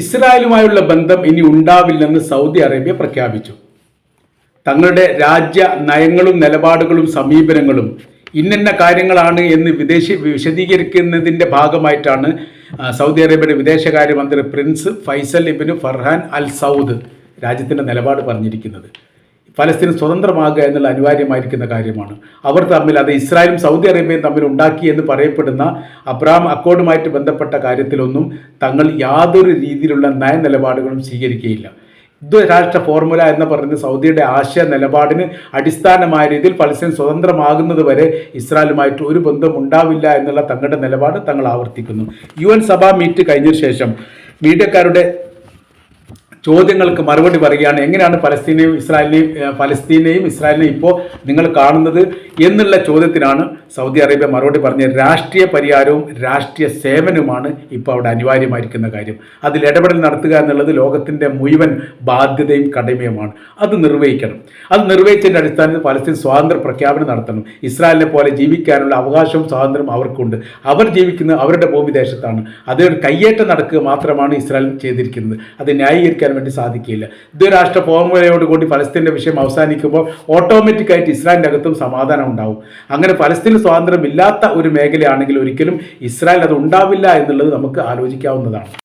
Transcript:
ഇസ്രായേലുമായുള്ള ബന്ധം ഇനി ഉണ്ടാവില്ലെന്ന് സൗദി അറേബ്യ പ്രഖ്യാപിച്ചു. തങ്ങളുടെ രാജ്യ നയങ്ങളും നിലപാടുകളും സമീപനങ്ങളും ഇന്നന്ന കാര്യങ്ങളാണ് എന്ന് വിദേശ വിശദീകരിക്കുന്നതിന്റെ ഭാഗമായിട്ടാണ് സൗദി അറേബ്യയുടെ വിദേശകാര്യമന്ത്രി prince Faisal ibn Farhan Al Saud രാജ്യത്തിന്റെ നിലപാട് പറഞ്ഞിരിക്കുന്നത്. ഫലസ്തീൻ സ്വതന്ത്രമാകുക എന്നുള്ള അനിവാര്യമായിരിക്കുന്ന കാര്യമാണ്. അവർ തമ്മിൽ അത് ഇസ്രായേലും സൗദി അറേബ്യയും തമ്മിൽ ഉണ്ടാക്കി എന്ന് പറയപ്പെടുന്ന അബ്രാം അക്കോർഡുമായിട്ട് ബന്ധപ്പെട്ട കാര്യത്തിലൊന്നും തങ്ങൾ യാതൊരു രീതിയിലുള്ള നയനിലപാടുകളും സ്വീകരിക്കുകയില്ല. രാഷ്ട്ര ഫോർമുല എന്ന് പറയുന്ന സൗദിയുടെ ആശയ നിലപാടിന് അടിസ്ഥാനമായ രീതിയിൽ ഫലസ്തീൻ സ്വതന്ത്രമാകുന്നത് വരെ ഇസ്രായേലുമായിട്ട് ഒരു ബന്ധം ഉണ്ടാവില്ല എന്നുള്ള തങ്ങളുടെ നിലപാട് തങ്ങൾ ആവർത്തിക്കുന്നു. യു എൻ സഭാ മീറ്റ് കഴിഞ്ഞ ശേഷം മീഡിയക്കാരുടെ ചോദ്യങ്ങൾക്ക് മറുപടി പറയുകയാണ്. എങ്ങനെയാണ് പലസ്തീനെയും ഇസ്രായേലിനെയും പലസ്തീനെയും ഇസ്രായേലിനെയും ഇപ്പോൾ നിങ്ങൾ കാണുന്നത് എന്നുള്ള ചോദ്യത്തിനാണ് സൗദി അറേബ്യ മറുപടി പറഞ്ഞ രാഷ്ട്രീയ പരിഹാരവും രാഷ്ട്രീയ സേവനവുമാണ് ഇപ്പോൾ അവിടെ അനിവാര്യമായിരിക്കുന്ന കാര്യം. അതിൽ ഇടപെടൽ നടത്തുക എന്നുള്ളത് ലോകത്തിന്റെ മുഴുവൻ ബാധ്യതയും കടമയുമാണ്. അത് നിർവഹിക്കണം. അത് നിർവഹിച്ചതിന്റെ അടിസ്ഥാനത്തിൽ പലസ്തീൻ സ്വാതന്ത്ര്യ പ്രഖ്യാപനം നടത്തണം. ഇസ്രായേലിനെ പോലെ ജീവിക്കാനുള്ള അവകാശവും സ്വാതന്ത്ര്യം അവർക്കുണ്ട്. അവർ ജീവിക്കുന്നത് അവരുടെ ഭൂമി ദേശത്താണ് അതൊരു കയ്യേറ്റം നടക്കുക മാത്രമാണ് ഇസ്രായേൽ ചെയ്തിരിക്കുന്നത്. അത് ന്യായീകരിക്കാൻ വേണ്ടി സാധിക്കില്ല. ദ്വരാഷ്ട്ര ഫോർമുലയോടുകൂടി ഫലസ്തീന്റെ വിഷയം അവസാനിക്കുമ്പോൾ ഓട്ടോമാറ്റിക്കായിട്ട് ഇസ്രായേലിന്റെ അകത്തും സമാധാനം ഉണ്ടാവും. അങ്ങനെ ഫലസ്തീന് സ്വാതന്ത്ര്യമില്ലാത്ത ഒരു മേഖലയാണെങ്കിൽ ഒരിക്കലും ഇസ്രായേൽ അത് ഉണ്ടാവില്ല എന്നുള്ളത് നമുക്ക് ആലോചിക്കാവുന്നതാണ്.